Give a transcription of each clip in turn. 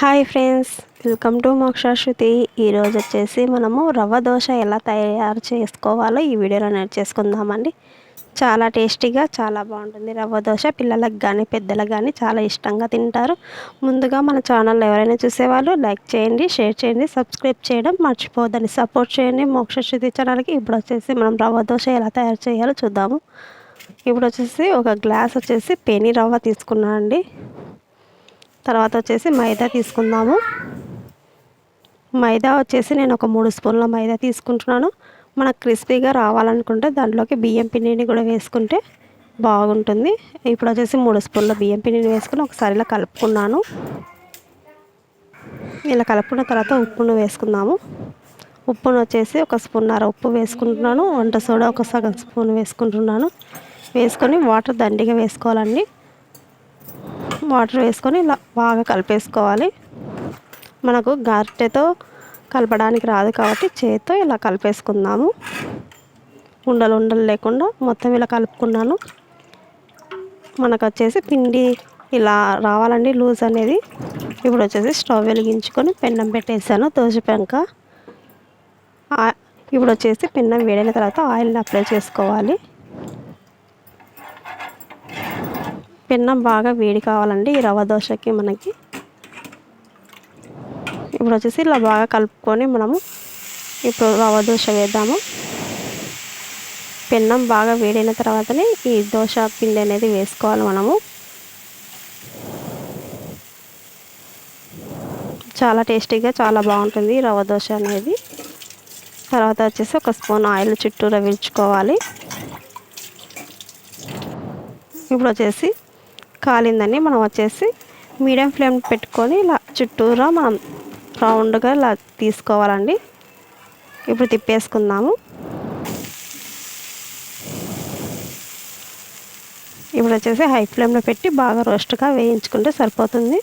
Hi friends welcome to Mokshashruti. ఈరోజు వచ్చేసి మనము రవ్వ దోశ ఎలా తయారు చేసుకోవాలో ఈ వీడియోలో నేర్చేసుకుందామండి చాలా టేస్టీగా చాలా బాగుంటుంది రవ్వ దోశ. పిల్లలకు కానీ పెద్దలకు కానీ చాలా ఇష్టంగా తింటారు. ముందుగా మన ఛానల్ ఎవరైనా చూసేవాళ్ళు లైక్ చేయండి షేర్ చేయండి సబ్స్క్రైబ్ చేయడం మర్చిపోవద్దని సపోర్ట్ చేయండి మోక్షశ్రుతి ఛానల్కి. ఇప్పుడు వచ్చేసి మనం రవ్వ దోశ ఎలా తయారు చేయాలో చూద్దాము. ఇప్పుడు వచ్చేసి ఒక గ్లాస్ వచ్చేసి పెని రవ్వ తీసుకున్నాను అండి తర్వాత వచ్చేసి మైదా తీసుకుందాము. మైదా వచ్చేసి నేను ఒక మూడు స్పూన్ల మైదా తీసుకుంటున్నాను. మనకు క్రిస్పీగా రావాలనుకుంటే దాంట్లోకి బియ్యం పిండిని కూడా వేసుకుంటే బాగుంటుంది. ఇప్పుడు వచ్చేసి మూడు స్పూన్ల బియ్యం పిండిని వేసుకుని ఒకసారి ఇలా కలుపుకున్నాను. ఇలా కలుపుకున్న తర్వాత ఉప్పును వేసుకుందాము. ఉప్పును వచ్చేసి ఒక స్పూన్నర ఉప్పు వేసుకుంటున్నాను. వంట సోడా ఒక సగం స్పూన్ వేసుకుంటున్నాను. వేసుకొని వాటర్ దండిగా వేసుకోవాలండి. వాటర్ వేసుకొని ఇలా బాగా కలిపేసుకోవాలి. మనకు గరిటెతో కలపడానికి రాదు కాబట్టి చేతితో ఇలా కలిపేసుకుందాము. ఉండలు ఉండలు లేకుండా మొత్తం ఇలా కలుపుకున్నాను. మనకు వచ్చేసి పిండి ఇలా రావాలండి లూజ్ అనేది. ఇప్పుడు వచ్చేసి స్టవ్ వెలిగించుకొని పెన్నం పెట్టేసాను దోశపెంక ఇప్పుడు వచ్చేసి పెన్నం వేడైన తర్వాత ఆయిల్ని అప్లై చేసుకోవాలి. పెన్నం బాగా వేడి కావాలండి ఈ రవ్వ దోశకి మనకి. ఇప్పుడు వచ్చేసి ఇలా బాగా కలుపుకొని మనము ఇప్పుడు రవ్వ దోశ వేద్దాము. పెన్నం బాగా వేడైన తర్వాతనే ఈ దోశ పిండి అనేది వేసుకోవాలి మనము. చాలా టేస్టీగా చాలా బాగుంటుంది రవ్వ దోశ అనేది. తర్వాత వచ్చేసి ఒక స్పూన్ ఆయిల్ చుట్టూరా విరుచుకోవాలి. ఇప్పుడు వచ్చేసి కాలిందని మనం వచ్చేసి మీడియం ఫ్లేమ్ పెట్టుకొని ఇలా చుట్టూరా మనం రౌండ్గా ఇలా తీసుకోవాలండి. ఇప్పుడు తిప్పేసుకుందాము. ఇప్పుడు వచ్చేసి హై ఫ్లేమ్లో పెట్టి బాగా రోస్ట్గా వేయించుకుంటే సరిపోతుంది.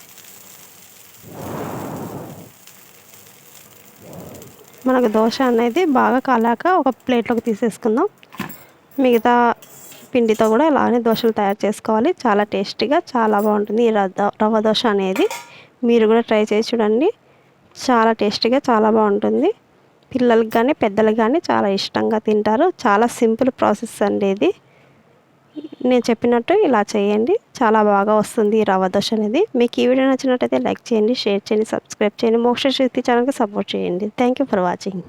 మనకు దోశ అనేది బాగా కాలాక ఒక ప్లేట్లోకి తీసేసుకుందాం. మిగతా పిండితో కూడా ఇలానే దోశలు తయారు చేసుకోవాలి. చాలా టేస్టీగా చాలా బాగుంటుంది ఈ రవ్వ దోశ అనేది. మీరు కూడా ట్రై చేసి చూడండి. చాలా టేస్టీగా చాలా బాగుంటుంది. పిల్లలకి కానీ పెద్దలకు కానీ చాలా ఇష్టంగా తింటారు. చాలా సింపుల్ ప్రాసెస్ అండి ఇది. నేను చెప్పినట్టు ఇలా చేయండి. చాలా బాగా వస్తుంది ఈ రవ్వ దోశ అనేది. మీకు ఈ వీడియో నచ్చినట్టయితే లైక్ చేయండి షేర్ చేయండి సబ్స్క్రైబ్ చేయండి. మోక్ష శక్తి ఛానల్కి సపోర్ట్ చేయండి. Thank you for watching.